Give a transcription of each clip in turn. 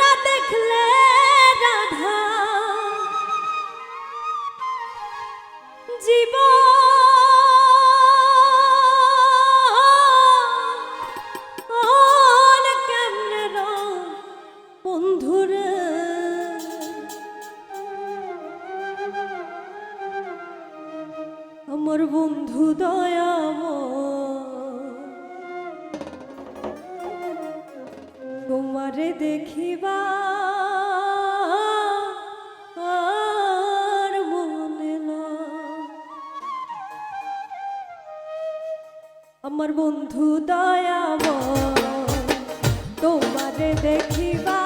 না দেখলে রাধা। জীব বন্ধুরে আমার বন্ধু দয়াময়। দেখিবা আমার বন্ধু দয়াব তোমারে দেখিবা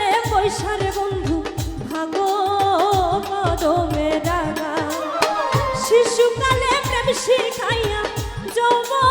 মনে পয়সার বন্ধু ভাগো কদমে ডাগা শিশুকালে প্রেম শিখাইয়া যৌবন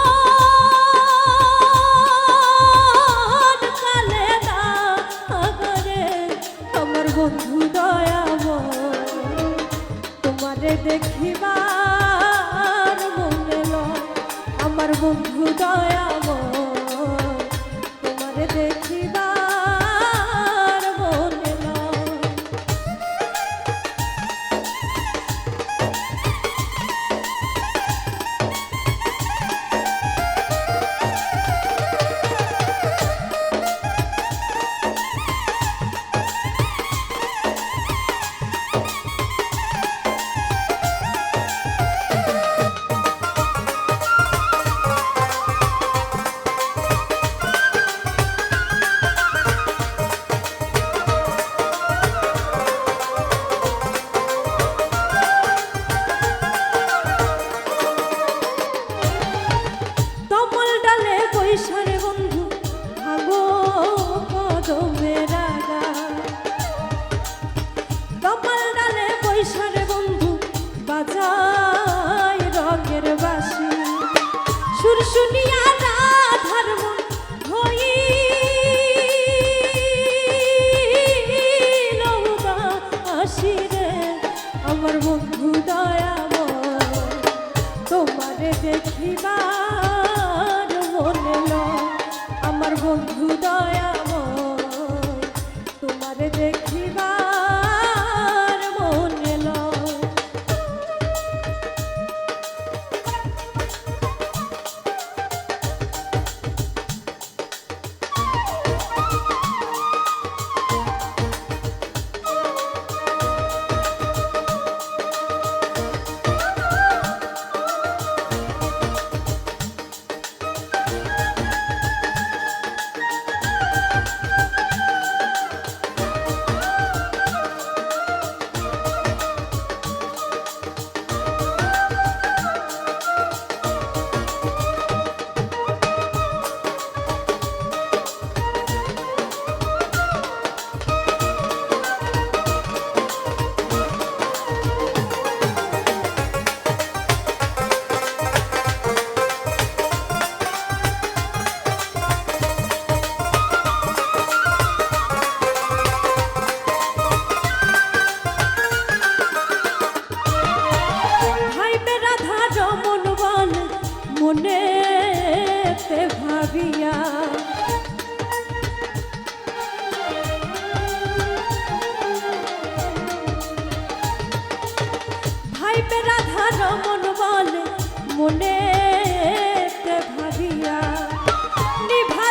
বন্ধু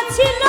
Latino.